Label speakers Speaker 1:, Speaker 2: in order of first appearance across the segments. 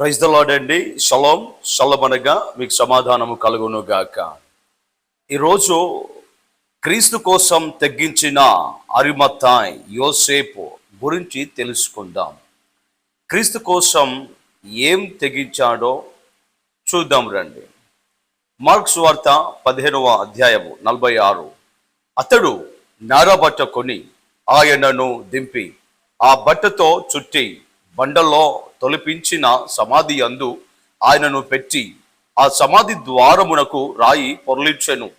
Speaker 1: Praise the Lord అండి. షలోం షలోం అనగా మీకు సమాధానము కలుగును గాక ఈరోజు క్రీస్తు కోసం తగ్గించిన అరిమత్తాయ్ యోసేపు గురించి తెలుసుకుందాం. క్రీస్తు కోసం ఏం తెగించాడో చూద్దాం రండి. మార్క్స్ వార్త పదిహేనవ అధ్యాయము నలభై ఆరు. అతడు నార బట్ట కొని ఆయనను దింపి ఆ బట్టతో చుట్టి బండలో తొలిపించిన సమాధి అందు ఆయనను పెట్టి ఆ సమాధి ద్వారమునకు రాయి పొరలించెను.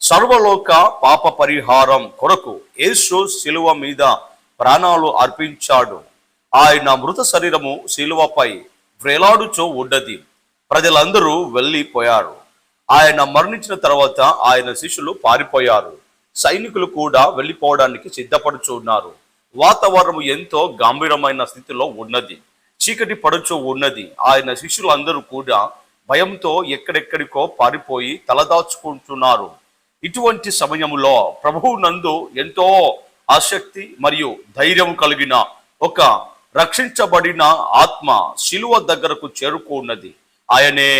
Speaker 1: సర్వలోక పాప పరిహారం కొరకు యేసు శిలువ మీద ప్రాణాలు అర్పించాడు. ఆయన మృత శరీరము శిలువపై వేలాడుచో ఉన్నది ప్రజలందరూ వెళ్ళిపోయారు. ఆయన మరణించిన తర్వాత ఆయన శిష్యులు పారిపోయారు. సైనికులు కూడా వెళ్ళిపోవడానికి సిద్ధపడుచున్నారు. వాతావరణం ఎంతో గంభీరమైన స్థితిలో ఉన్నది. చీకటి పడుచు ఉన్నది. ఆయన శిష్యులు అందరూ కూడా భయంతో ఎక్కడెక్కడికో పారిపోయి తలదాచుకుంటున్నారు. ఇటువంటి సమయంలో ప్రభువు నందు ఎంతో ఆసక్తి మరియు ధైర్యం కలిగిన ఒక రక్షించబడిన ఆత్మ శిలువ దగ్గరకు చేరుకున్నది ఆయనే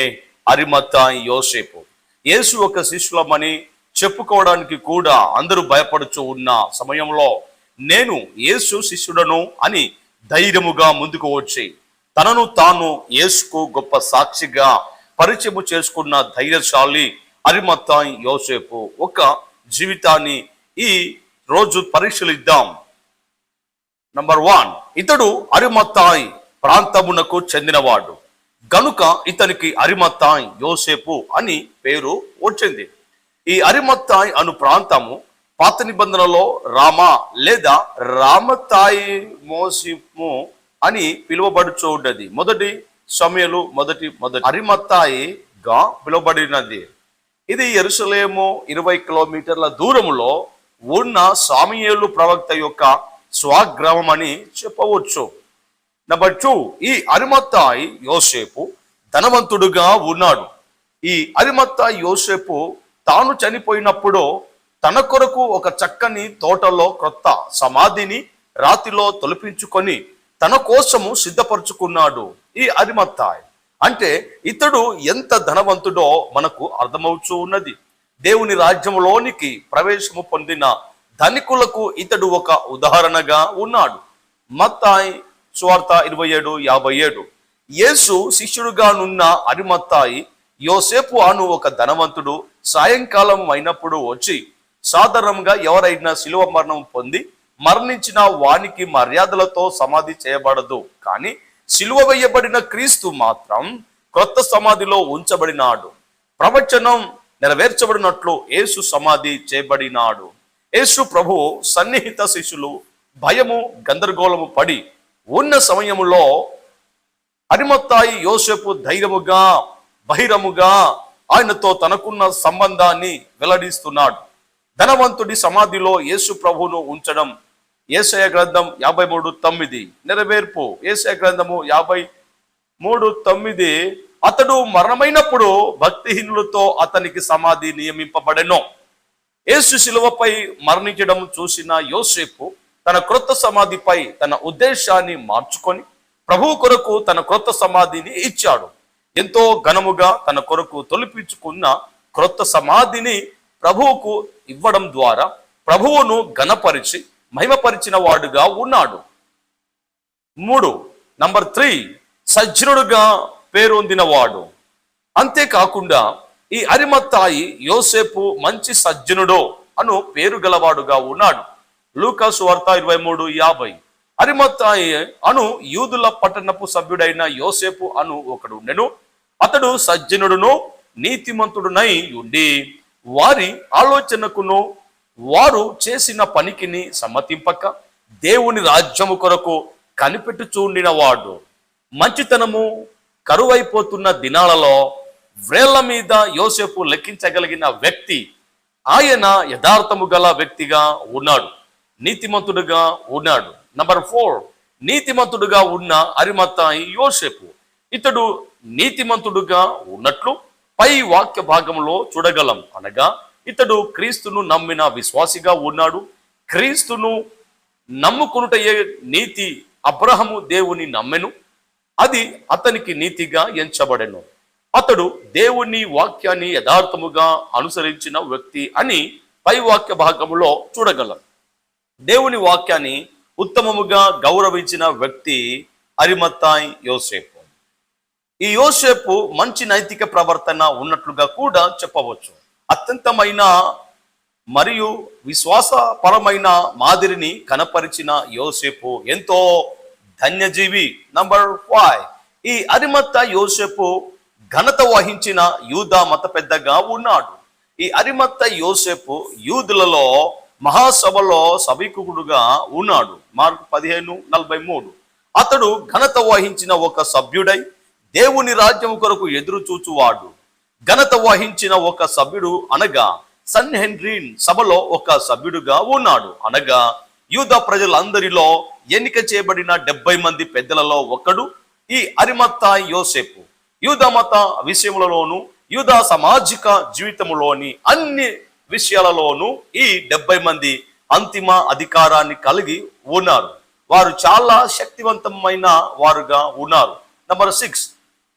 Speaker 1: అరిమత యోసేపు. యేసు ఒక శిష్యులమని చెప్పుకోవడానికి కూడా అందరూ భయపడుచు ఉన్న సమయంలో నేను యేసు శిష్యుడను అని ధైర్యముగా ముందుకు వచ్చి తనను తాను యేసుకు గొప్ప సాక్షిగా పరిచయం చేసుకున్న ధైర్యశాలి అరిమత్తాయి యోసేపు. ఒక జీవితాన్ని ఈ రోజు పరిశీలిద్దాం. నంబర్ వన్ ఇతడు అరిమత్తాయి ప్రాంతమునకు చెందినవాడు. గనుక ఇతనికి అరిమత్తాయి యోసేపు అని పేరు వచ్చింది. ఈ అరిమత్తాయి అను ప్రాంతము పాత నిబంధనలో రామ లేదా రామతాయి మోసిము అని పిలువబడుచున్నది మొదటి సమయలు మొదటి మొదటి అరిమత్తాయిగా పిలువబడినది. ఇది ఎరుసలేము ఇరవై కిలోమీటర్ల దూరంలో ఉన్న సామియేలు ప్రవక్త యొక్క స్వగ్రామం అని చెప్పవచ్చు. నెంబర్ టూ ఈ అరిమత్తాయి యోసేపు ధనవంతుడుగా ఉన్నాడు. ఈ అరిమత్తాయి యోసేపు తాను చనిపోయినప్పుడు తన కొరకు ఒక చక్కని తోటలో క్రొత్త సమాధిని రాతిలో తొలిపించుకొని తన కోసము సిద్ధపరుచుకున్నాడు ఈ అరిమత్తాయ్. అంటే ఇతడు ఎంత ధనవంతుడో మనకు అర్థమవుతూ ఉన్నది. దేవుని రాజ్యంలోనికి ప్రవేశము పొందిన ధనికులకు ఇతడు ఒక ఉదాహరణగా ఉన్నాడు. మత్తాయి స్వార్థ ఇరవై ఏడు యాభై ఏడు. యేసు శిష్యుడుగానున్న అరిమత్తాయి యోసేపు అను ఒక ధనవంతుడు సాయంకాలం అయినప్పుడు వచ్చి సాధారణంగా ఎవరైనా శిలువ మరణం పొంది మరణించిన వానికి మర్యాదలతో సమాధి చేయబడదు. కానీ శిలువ వేయబడిన క్రీస్తు మాత్రం క్రొత్త సమాధిలో ఉంచబడినాడు. ప్రవచనం నెరవేర్చబడినట్లు యేసు సమాధి చేయబడినాడు. యేసు ప్రభు సన్నిహిత శిష్యులు భయము గందరగోళము పడి ఉన్న సమయములో అరిమత్తాయి యోసేపు ధైర్యముగా బహిరముగా ఆయనతో తనకున్న సంబంధాన్ని వెల్లడిస్తున్నాడు. ధనవంతుడి సమాధిలో యేసు ప్రభువును ఉంచడం. ఏసయ గ్రంథం యాభై మూడు తొమ్మిది. నెరవేర్పు. ఏసయ గ్రంథము యాభై మూడు తొమ్మిది. అతడు మరణమైనప్పుడు భక్తిహీనులతో అతనికి సమాధి నియమింపబడెను. యేసు శిలువపై మరణించడం చూసిన యోసేపు తన క్రొత్త సమాధిపై తన ఉద్దేశాన్ని మార్చుకొని ప్రభువు కొరకు తన క్రొత్త సమాధిని ఇచ్చాడు. ఎంతో ఘనముగా తన కొరకు తొలిపించుకున్న క్రొత్త సమాధిని ప్రభువుకు ఇవ్వడం ద్వారా ప్రభువును ఘనపరిచి మహిమపరిచిన వాడుగా ఉన్నాడు. మూడు నంబర్ త్రీ సజ్జనుడుగా పేరొందినవాడు. అంతేకాకుండా ఈ అరిమత్తాయి యోసేపు మంచి సజ్జనుడో అను పేరు గలవాడుగా ఉన్నాడు. లూకాసు వార్త ఇరవై మూడు యాభై. అరిమత్తాయి అను యూదుల పట్టణపు సభ్యుడైన యోసేపు అను ఒకడు ఉండెను అతడు సజ్జనుడును నీతిమంతుడునై ఉండి వారి ఆలోచనకును వారు చేసిన పనికిని సమ్మతింపక దేవుని రాజ్యము కొరకు కనిపెట్టుచూండిన వాడు మంచితనము కరువైపోతున్న దినాలలో వ్రేళ్ళ మీద యోసేపు లెక్కించగలిగిన వ్యక్తి ఆయన యథార్థము గల వ్యక్తిగా ఉన్నాడు. నీతిమంతుడుగా ఉన్నాడు. నంబర్ ఫోర్ నీతిమంతుడుగా ఉన్న అరిమత్తాయి యోసేపు. ఇతడు నీతిమంతుడుగా ఉన్నట్లు పై వాక్య భాగంలో చూడగలం. అనగా ఇతడు క్రీస్తును నమ్మిన విశ్వాసిగా ఉన్నాడు. క్రీస్తును నమ్ముకునుటయే నీతి అబ్రహము దేవుని నమ్మెను. అది అతనికి నీతిగా ఎంచబడెను. అతడు దేవుని వాక్యాన్ని యథార్థముగా అనుసరించిన వ్యక్తి అని పై వాక్య భాగంలో చూడగలం. దేవుని వాక్యాన్ని ఉత్తమముగా గౌరవించిన వ్యక్తి అరిమత్తాయి యోసేపు. ఈ యోసేపు మంచి నైతిక ప్రవర్తన ఉన్నట్లుగా కూడా చెప్పవచ్చు. అత్యంతమైన మరియు విశ్వాసపరమైన మాదిరిని కనపరిచిన యోసేపు ఎంతో ధన్యజీవి. నంబర్ ఫైవ్ ఈ అరిమత్త యోసేపు ఘనత వహించిన యూద మత పెద్దగా ఉన్నాడు. ఈ అరిమత్త యోసేపు యూదులలో మహాసభలో సభికుడుగా ఉన్నాడు. మార్కు పదిహేను నలభై మూడు. అతడు ఘనత వహించిన ఒక సభ్యుడై దేవుని రాజ్యం కొరకు ఎదురు చూచువాడు. ఘనత వహించిన ఒక సభ్యుడు అనగా సన్ హెన్రీన్ సభలో ఒక సభ్యుడుగా ఉన్నాడు. అనగా యూద ప్రజలందరిలో ఎన్నిక చేయబడిన డెబ్బై మంది పెద్దలలో ఒకడు ఈ అరిమత్త యోసేపు. యూద మత విషయములలోను యూద సామాజిక జీవితంలోని అన్ని విషయాలలోనూ ఈ డెబ్బై మంది అంతిమ అధికారాన్ని కలిగి ఉన్నారు. వారు చాలా శక్తివంతమైన వారుగా ఉన్నారు. Number six.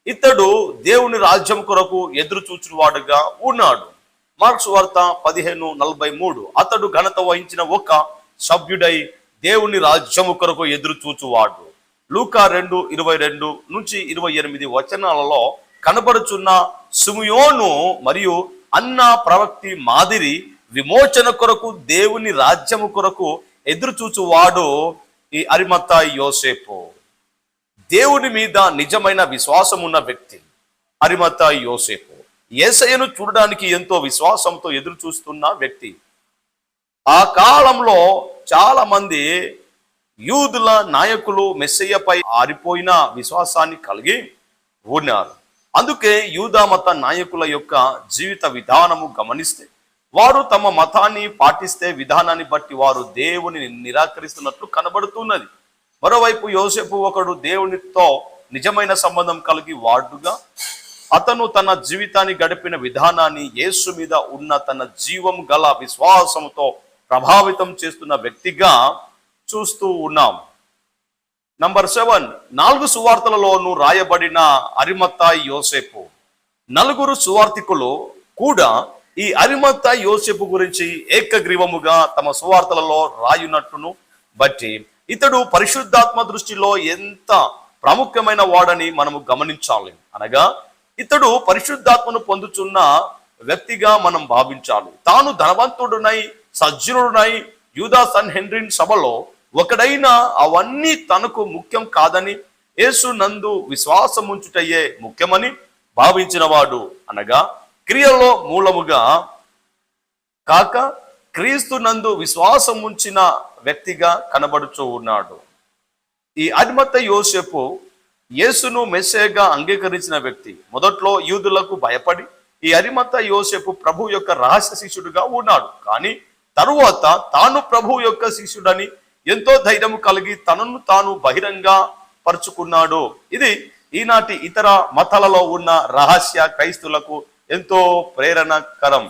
Speaker 1: ఇతడు దేవుని రాజ్యం కొరకు ఎదురు చూచువాడుగా ఉన్నాడు. మార్క్స్ వార్త పదిహేను నలభై మూడు. అతడు ఘనత వహించిన ఒక సభ్యుడై దేవుని రాజ్యము కొరకు ఎదురు చూచువాడు. లూకా రెండు ఇరవై రెండు నుంచి ఇరవై ఎనిమిది వచనాలలో కనబడుచున్న సుమియోను మరియు అన్న ప్రవక్తి మాదిరి విమోచన కొరకు దేవుని రాజ్యము కొరకు ఎదురు చూచువాడు ఈ అరిమత్తాయి యోసేపు. దేవుని మీద నిజమైన విశ్వాసం ఉన్న వ్యక్తి. అరిమత యోసేపు. ఏసయ్యను చూడడానికి ఎంతో విశ్వాసంతో ఎదురు చూస్తున్న వ్యక్తి. ఆ కాలంలో చాలా మంది యూదుల నాయకులు మెస్సయ్యపై ఆరిపోయిన విశ్వాసాన్ని కలిగి ఉన్నారు. అందుకే యూదా మత నాయకుల యొక్క జీవిత విధానము గమనిస్తే వారు తమ మతాన్ని పాటిస్తే విధానాన్ని బట్టి వారు దేవుని నిరాకరిస్తున్నట్లు కనబడుతున్నది. మరోవైపు యోసేపు ఒకడు దేవునితో నిజమైన సంబంధం కలిగి వాడుగా అతను తన జీవితాన్ని గడిపిన విధానాన్ని యేసు మీద ఉన్న తన జీవం గల విశ్వాసంతో ప్రభావితం చేస్తున్న వ్యక్తిగా చూస్తూ ఉన్నాం. నంబర్ సెవెన్ నాలుగు సువార్తలలోనూ రాయబడిన అరిమత్తాయి యోసేపు. నలుగురు సువార్థికులు కూడా ఈ అరిమత్తాయి యోసేపు గురించి ఏకగ్రీవముగా తమ సువార్తలలో రాయునట్టును బట్టి ఇతడు పరిశుద్ధాత్మ దృష్టిలో ఎంత ప్రాముఖ్యమైన వాడని మనము గమనించాలి. అనగా ఇతడు పరిశుద్ధాత్మను పొందుచున్న వ్యక్తిగా మనం భావించాలి. తాను ధనవంతుడునై సజ్జనుడునై యూదా సన్ హెన్రిన్ సభలో ఒకడైన అవన్నీ తనకు ముఖ్యం కాదని యేసు నందు విశ్వాసం ఉంచుటయ్యే ముఖ్యమని భావించినవాడు. అనగా క్రియలో మూలముగా కాక క్రీస్తు నందు విశ్వాసం ఉంచిన వ్యక్తిగా కనబడుచూ ఉన్నాడు. ఈ అడిమత యోసేపు యేసును మెస్సేగా అంగీకరించిన వ్యక్తి. మొదట్లో యూదులకు భయపడి ఈ అరిమత యోసేపు ప్రభు యొక్క రహస్య శిష్యుడిగా ఉన్నాడు. కానీ తరువాత తాను ప్రభు యొక్క శిష్యుడని ఎంతో ధైర్యం కలిగి తనను తాను బహిరంగ పరుచుకున్నాడు. ఇది ఈనాటి ఇతర మతాలలో ఉన్న రహస్య క్రైస్తులకు ఎంతో ప్రేరణకరం.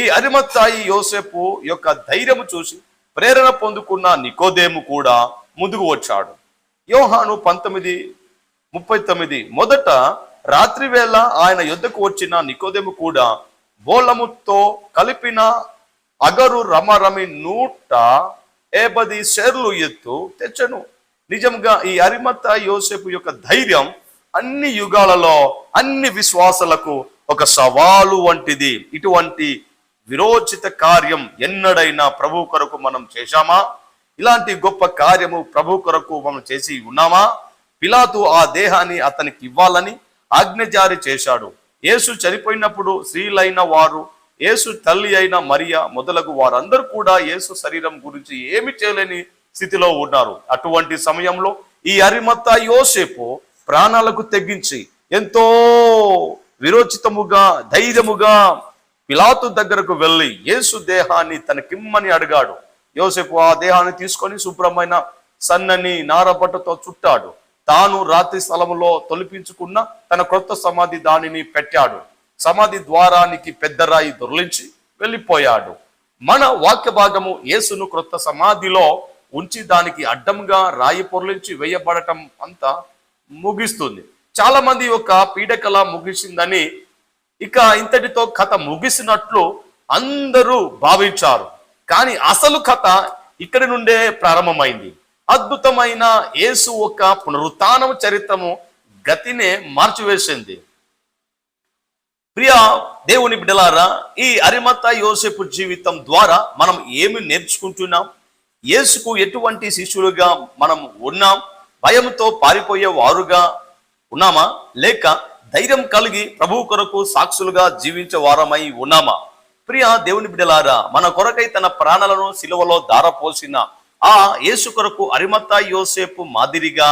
Speaker 1: ఈ అరిమత్తాయి యోసేపు యొక్క ధైర్యము చూసి ప్రేరణ పొందుకున్న నికోదేము కూడా ముందుకు వచ్చాడు. యోహాను పంతొమ్మిది ముప్పై తొమ్మిది మొదట రాత్రి వేళ ఆయన యుద్ధకు వచ్చిన నికోదేము కూడా బోలముతో కలిపిన అగరు రమరమి నూట ఏపది షేర్లు ఎత్తు తెచ్చను. నిజంగా ఈ అరిమత్త యోసేపు యొక్క ధైర్యం అన్ని యుగాలలో అన్ని విశ్వాసాలకు ఒక సవాలు వంటిది. ఇటువంటి విరోచిత కార్యం ఎన్నడైనా ప్రభు కొరకు మనం చేశామా? ఇలాంటి గొప్ప కార్యము ప్రభు కొరకు మనం చేసి ఉన్నామా? పిలాతు ఆ దేహాన్ని అతనికి ఇవ్వాలని ఆజ్ఞ జారీ చేశాడు. యేసు చనిపోయినప్పుడు స్త్రీలైన వారు యేసు తల్లి అయిన మరియ మొదలగు వారందరూ కూడా యేసు శరీరం గురించి ఏమి చేయలేని స్థితిలో ఉన్నారు. అటువంటి సమయంలో ఈ అరిమత్త యోసేపు ప్రాణాలకు తెగించి ఎంతో విరోచితముగా ధైర్యముగా పిలాతు దగ్గరకు వెళ్ళి యేసు దేహాన్ని తనకిమ్మని అడిగాడు. యోసేపు ఆ దేహాన్ని తీసుకొని శుభ్రమైన సన్నని నారబట్టతో చుట్టాడు. తాను రాత్రి స్థలములో తొలిపించుకున్న తన క్రొత్త సమాధి దానిని పెట్టాడు. సమాధి ద్వారానికి పెద్ద రాయి దొర్లించి వెళ్ళిపోయాడు. మన వాక్య భాగము యేసును క్రొత్త సమాధిలో ఉంచి దానికి అడ్డంగా రాయి పొరలించి వేయబడటం అంతా ముగిస్తుంది. చాలా మంది యొక్క పీడకల ముగిసిందని ఇక ఇంతటితో కథ ముగిసినట్లు అందరూ భావించారు. కానీ అసలు కథ ఇక్కడి నుండే ప్రారంభమైంది. అద్భుతమైన యేసు ఒక పునరుత్నం చరిత్రము గతినే మార్చివేసింది. ప్రియ దేవుని బిడ్డలారా ఈ అరిమత యోసేపు జీవితం ద్వారా మనం ఏమి నేర్చుకుంటున్నాం? యేసుకు ఎటువంటి శిష్యులుగా మనం ఉన్నాం? భయంతో పారిపోయే వారుగా ఉన్నామా? లేక ధైర్యం కలిగి ప్రభు కొరకు సాక్షులుగా జీవించే వారమై ఉన్నామా? ప్రియ దేవుని బిడ్డలారా మన కొరకై తన ప్రాణాలను సిలువలో దారపోసిన ఆ యేసు కొరకు అరిమత్త యోసేపు మాదిరిగా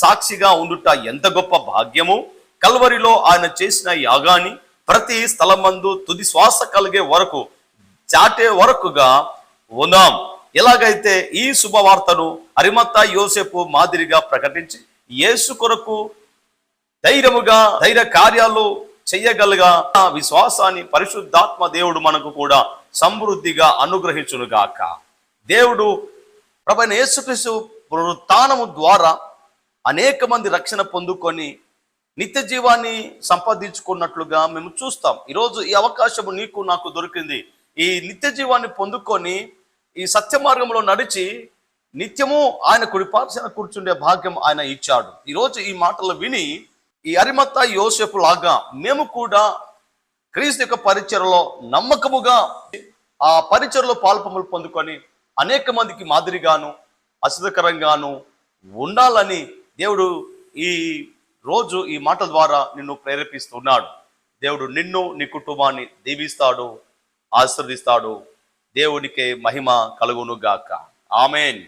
Speaker 1: సాక్షిగా ఉండుట ఎంత గొప్ప భాగ్యము? కల్వరిలో ఆయన చేసిన యాగాన్ని ప్రతి స్థలమందు తుది శ్వాస కలిగే వరకు చాటే వరకుగా ఉన్నాం. ఎలాగైతే ఈ శుభవార్తను అరిమత్త యోసేపు మాదిరిగా ప్రకటించి యేసు కొరకు ధైర్యముగా ధైర్య కార్యాలు చెయ్యగలగా ఆ విశ్వాసాన్ని పరిశుద్ధాత్మ దేవుడు మనకు కూడా సమృద్ధిగా అనుగ్రహించునుగాక. దేవుడు ప్రభైన యేసుక్రీస్తు పునరుత్థానము ద్వారా అనేక మంది రక్షణ పొందుకొని నిత్య జీవాన్ని సంపాదించుకున్నట్లుగా మేము చూస్తాం. ఈరోజు ఈ అవకాశము నీకు నాకు దొరికింది. ఈ నిత్య జీవాన్ని పొందుకొని ఈ సత్య మార్గంలో నడిచి నిత్యము ఆయన కుడిపార్చిన కూర్చుండే భాగ్యం ఆయన ఇచ్చాడు. ఈరోజు ఈ మాటలు విని ఈ అరిమత్త యోసేపు లాగా మేము కూడా క్రీస్తు యొక్క పరిచయలో నమ్మకముగా ఆ పరిచయలో పాల్పములు పొందుకొని అనేక మందికి మాదిరిగాను అసిధకరంగాను ఉండాలని దేవుడు ఈ రోజు ఈ మాటల ద్వారా నిన్ను ప్రేరేపిస్తున్నాడు. దేవుడు నిన్ను నీ కుటుంబాన్ని దీవిస్తాడు ఆశీర్దిస్తాడు దేవునికే మహిమ కలుగును గాక ఆమెన్.